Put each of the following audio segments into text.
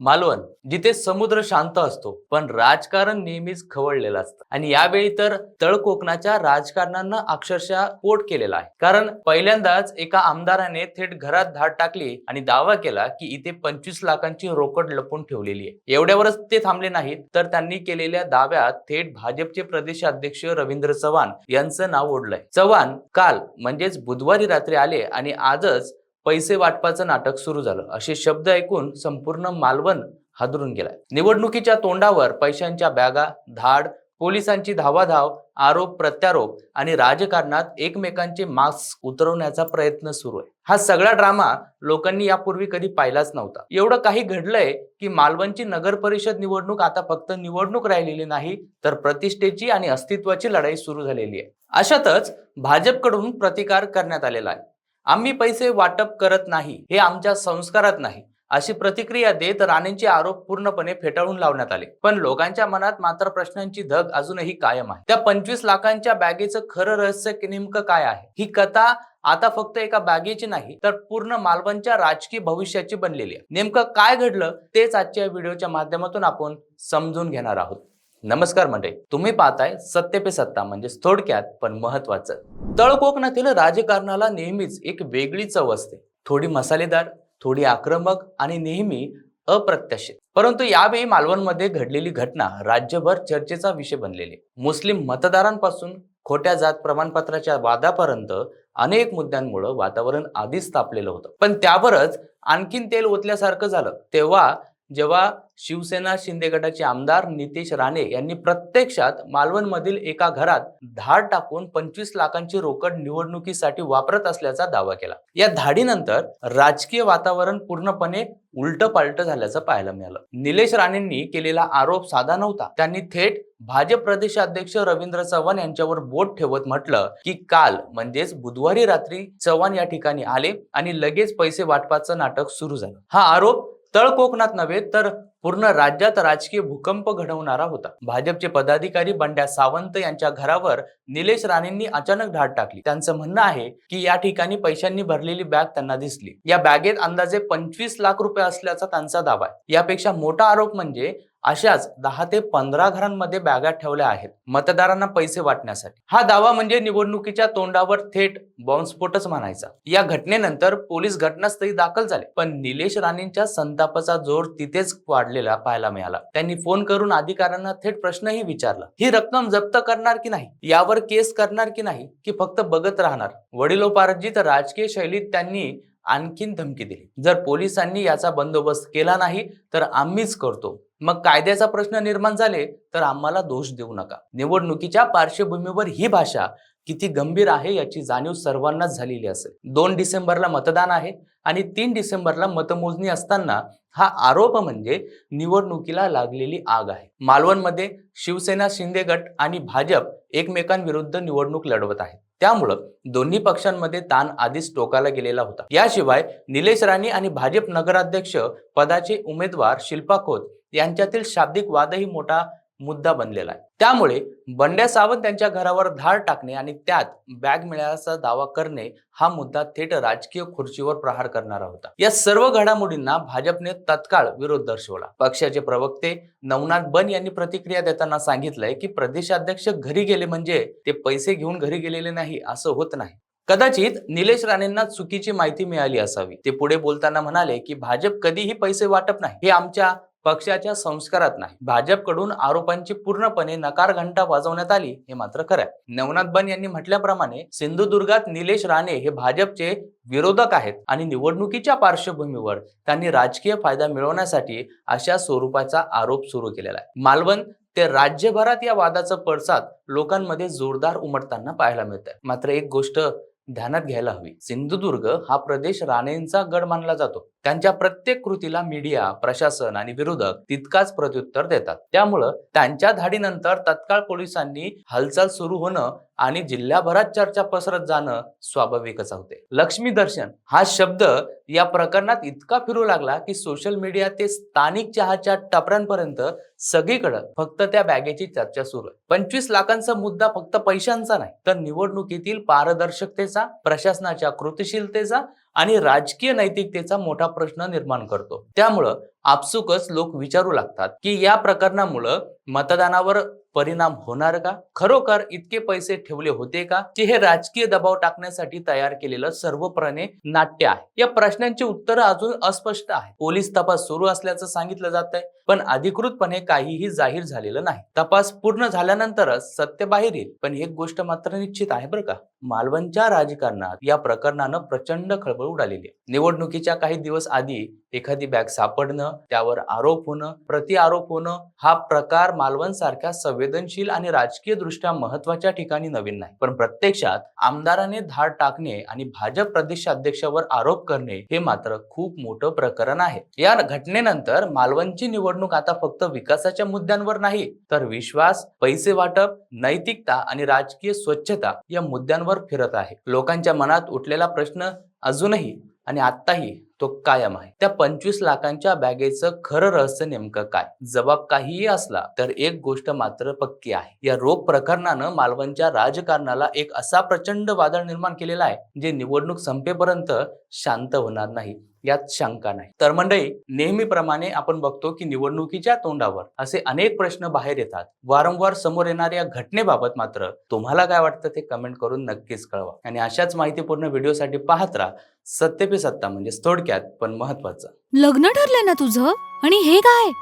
मालवण जिथे समुद्र शांत असतो पण राजकारण नेहमीच खवळलेलं असतं. आणि यावेळी तर तळ कोकणाच्या राजकारणांना अक्षरशः पोट केलेला आहे. कारण पहिल्यांदाच एका आमदाराने थेट घरात धाड टाकली आणि दावा केला की इथे पंचवीस लाखांची रोकड लपून ठेवलेली आहे. एवढ्यावरच ते थांबले नाहीत तर त्यांनी केलेल्या दाव्यात थेट भाजपचे प्रदेशाध्यक्ष रवींद्र चव्हाण यांचं नाव ओढलंय. चव्हाण काल म्हणजेच बुधवारी रात्री आले आणि आजच पैसे वाटपाचं नाटक सुरू झालं. असे शब्द ऐकून संपूर्ण मालवण हादरून गेलाय. निवडणुकीच्या तोंडावर पैशांच्या बॅगा धाड पोलिसांची धावाधाव आरोप प्रत्यारोप आणि राजकारणात एकमेकांचे मास्क उतरवण्याचा प्रयत्न सुरू आहे. हा सगळा ड्रामा लोकांनी यापूर्वी कधी पाहिलाच नव्हता. एवढं काही घडलंय की मालवणची नगर परिषद निवडणूक आता फक्त निवडणूक राहिलेली नाही तर प्रतिष्ठेची आणि अस्तित्वाची लढाई सुरू झालेली आहे. अशातच भाजपकडून प्रतिकार करण्यात आलेला आहे. आम्ही पैसे वाटप करत नाही हे आमच्या संस्कारात नाही अशी प्रतिक्रिया देत राणेंचे आरोप पूर्णपणे फेटाळून लावण्यात आले. पण लोकांच्या मनात मात्र प्रश्नांची धग अजूनही कायम आहे. त्या पंचवीस लाखांच्या बॅगेचं खरं रहस्य नेमकं काय आहे? ही कथा आता फक्त एका बॅगेची नाही तर पूर्ण मालवणच्या राजकीय भविष्याची बनलेली आहे. नेमकं काय घडलं तेच आजच्या व्हिडिओच्या माध्यमातून आपण समजून घेणार आहोत. नमस्कार मंडळी तुम्ही पाहताय सत्य पे सत्ता म्हणजेच थोडक्यात पण महत्वाचं तळ कोकणातील राजकारणाला नेहमीच एक वेगळी चव असते. थोडी मसालेदार थोडी आक्रमक आणि नेहमी अप्रत्याशित. परंतु यावेळी मालवणमध्ये घडलेली घटना राज्यभर चर्चेचा विषय बनलेली आहे. मुस्लिम मतदारांपासून खोट्या जात प्रमाणपत्राच्या वादापर्यंत अनेक मुद्द्यांमुळे वातावरण आधीच तापलेलं होतं. पण त्यावरच आणखीन तेल ओतल्यासारखं झालं. तेव्हा जेव्हा शिवसेना शिंदे गटाचे आमदार नितेश राणे यांनी प्रत्यक्षात मालवणमधील एका घरात धाड टाकून पंचवीस लाखांची रोकड निवडणुकीसाठी वापरत असल्याचा दावा केला. या धाडीनंतर राजकीय वातावरण पूर्णपणे उलट पालट झाल्याचं पाहायला मिळालं. निलेश राणेंनी केलेला आरोप साधा नव्हता. त्यांनी थेट भाजप प्रदेशाध्यक्ष रवींद्र चव्हाण यांच्यावर बोट ठेवत म्हटलं की काल म्हणजेच बुधवारी रात्री चव्हाण या ठिकाणी आले आणि लगेच पैसे वाटपाचं नाटक सुरू झालं. हा आरोप तळ कोकणात नव्हे तर पूर्ण राज्यात राजकीय भूकंप घडवणारा होता. भाजपचे पदाधिकारी बंड्या सावंत यांच्या घरावर निलेश राणेंनी अचानक धाड टाकली. त्यांचं म्हणणं आहे की या ठिकाणी पैशांनी भरलेली बॅग त्यांना दिसली. या बॅगेत अंदाजे पंचवीस लाख रुपये असल्याचा त्यांचा दावा आहे. यापेक्षा मोठा आरोप म्हणजे अशाच दहा ते पंधरा घरांमध्ये बॅगा ठेवल्या आहेत मतदारांना पैसे वाटण्यासाठी. हा दावा म्हणजे निवडणुकीच्या तोंडावर थेट बॉम्बस्फोटच म्हणायचा. या घटनेनंतर पोलीस घटनास्थळी दाखल झाले पण निलेश राणेंच्या संतापाचा जोर तिथेच वाढलेला पाहायला मिळाला. त्यांनी फोन करून अधिकाऱ्यांना थेट प्रश्नही विचारला ही रक्कम जप्त करणार की नाही? यावर केस करणार की नाही? की फक्त बघत राहणार? वडिलोपार्जित राजकीय शैलीत त्यांनी आणखीन धमकी दिली. जर पोलिसांनी याचा बंदोबस्त केला नाही तर आम्हीच करतो. मग कायद्याचा प्रश्न निर्माण झाले तर आम्हाला दोष देऊ नका. निवडणुकीच्या पार्श्वभूमीवर ही भाषा किती गंभीर आहे याची जाणीव सर्वांनाच झालेली असेल. दोन डिसेंबरला मतदान आहे आणि तीन डिसेंबरला मतमोजणी असताना हा आरोप म्हणजे निवडणुकीला लागलेली आग आहे. मालवणमध्ये शिवसेना शिंदे गट आणि भाजप एकमेकांविरुद्ध निवडणूक लढवत आहेत. त्यामुळं दोन्ही पक्षांमध्ये ताण आधीच टोकाला गेलेला होता. याशिवाय निलेश राणे आणि भाजप नगराध्यक्ष पदाचे उमेदवार शिल्पा खोत यांच्यातील शाब्दिक वादही मोठा मुद्दा बनलेला आहे. त्यामुळे बंड्या सावंत त्यांच्या घरावर धाड टाकणे आणि त्यात बॅग मिळाल्याचा दावा करणे हा मुद्दा थेट राजकीय खुर्चीवर प्रहार करणारा होता. या सर्व घडामोडींना भाजपने तत्काळ विरोध दर्शवला. पक्षाचे प्रवक्ते नवनाथ बन यांनी प्रतिक्रिया देताना सांगितलंय की प्रदेशाध्यक्ष घरी गेले म्हणजे ते पैसे घेऊन घरी गेलेले नाही असं होत नाही. कदाचित निलेश राणेंना चुकीची माहिती मिळाली असावी. ते पुढे बोलताना म्हणाले की भाजप कधीही पैसे वाटप नाही. हे आमच्या पक्षाच्या संस्कारात नाही. भाजपकडून आरोपांची पूर्णपणे नकार घंटा वाजवण्यात आली हे मात्र खरं आहे. नवनाथ बन यांनी म्हटल्याप्रमाणे सिंधुदुर्गात निलेश राणे हे भाजपचे विरोधक आहेत आणि निवडणुकीच्या पार्श्वभूमीवर त्यांनी राजकीय फायदा मिळवण्यासाठी अशा स्वरूपाचा आरोप सुरू केलेला आहे. मालवण ते राज्यभरात या वादाचं पडसाद लोकांमध्ये जोरदार उमटताना पाहायला मिळत आहे मात्र एक गोष्ट ध्यानात घ्यायला हवी. सिंधुदुर्ग हा प्रदेश राणेंचा गड मानला जातो. त्यांच्या प्रत्येक कृतीला मीडिया प्रशासन आणि विरोधक तितकाच प्रत्युत्तर देतात. त्यामुळं त्यांच्या धाडीनंतर तत्काळ पोलिसांनी हालचाल सुरू होणं आणि जिल्ह्याभरात चर्चा पसरत जाणं स्वाभाविकच होते. लक्ष्मी दर्शन हा शब्द या प्रकरणात इतका फिरू लागला की सोशल मीडिया ते स्थानिक चहाच्या टपऱ्यांपर्यंत सगळीकडं फक्त त्या बॅगेची चर्चा सुरू आहे. पंचवीस लाखांचा मुद्दा फक्त पैशांचा नाही तर निवडणुकीतील पारदर्शकतेचा प्रशासनाच्या कृतिशीलतेचा आणि राजकीय नैतिकतेचा मोठा प्रश्न निर्माण करतो. त्यामुळं आपसुकच लोक विचारू लागतात की या प्रकरणामुळं मतदानावर परिणाम होणार का? खरोखर इतके पैसे ठेवले होते का? की हे राजकीय दबाव टाकण्यासाठी तयार केलेलं सर्वप्रणे नाट्य आहे. या प्रश्नांची उत्तरं अजून अस्पष्ट आहे पोलीस तपास सुरू असल्याचं सांगितलं जात आहे पण अधिकृतपणे काहीही जाहीर झालेलं नाही. तपास पूर्ण झाल्यानंतरच सत्य बाहेर येईल. पण एक गोष्ट मात्र निश्चित आहे बरं का मालवणच्या राजकारणात या प्रकरणानं प्रचंड खळबळ उडालेली आहे. निवडणुकीच्या काही दिवस आधी एखादी बॅग सापडणं त्यावर आरोप होणं प्रति आरोप होणं हा प्रकार मालवण सारख्या संवेदनशील आणि राजकीय दृष्ट्या महत्त्वाच्या ठिकाणी नवीन नाही. पण प्रत्यक्षात आमदाराने धाड टाकणे आणि भाजप प्रदेशाध्यक्षावर आरोप करणे हे मात्र खूप मोठं प्रकरण आहे. या घटनेनंतर मालवणची निवडणूक आता फक्त विकासाच्या मुद्द्यांवर नाही तर विश्वास पैसे वाटप नैतिकता आणि राजकीय स्वच्छता या मुद्द्यांवर फिरत आहे. लोकांच्या मनात उठलेला प्रश्न अजूनही आणि आत्ताही तो कायम आहे. त्या पंचवीस लाखांच्या बॅगेचं खरं रहस्य नेमकं काय? जबाब काहीही असला तर एक गोष्ट मात्र पक्की आहे. या रोग प्रकरणानं मालवणच्या राजकारणाला एक असा प्रचंड वादळ निर्माण केलेला आहे जे निवडणूक संपेपर्यंत शांत होणार नाही. यात शंका नाही. तर मंडळी नेहमीप्रमाणे आपण बघतो की निवडणुकीच्या तोंडावर असे अनेक प्रश्न बाहेर येतात. वारंवार समोर येणाऱ्या घटनेबाबत मात्र तुम्हाला काय वाटतं ते कमेंट करून नक्कीच कळवा. आणि अशाच माहितीपूर्ण व्हिडिओसाठी पाहत राहा. सत्य पे सत्ता म्हणजे थोडक्यात पण महत्वाचं लग्न ठरलंय ना तुझं? आणि हे काय?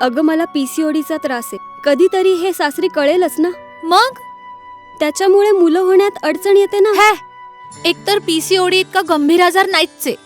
अगं मला पीसीओडीचा त्रास आहे. कधीतरी हे सासरी कळेलच ना? मग? त्याच्यामुळे मुलं होण्यात अडचण येते ना? हे! एकतर पीसीओडी इतका गंभीर आजार नाहीच आहे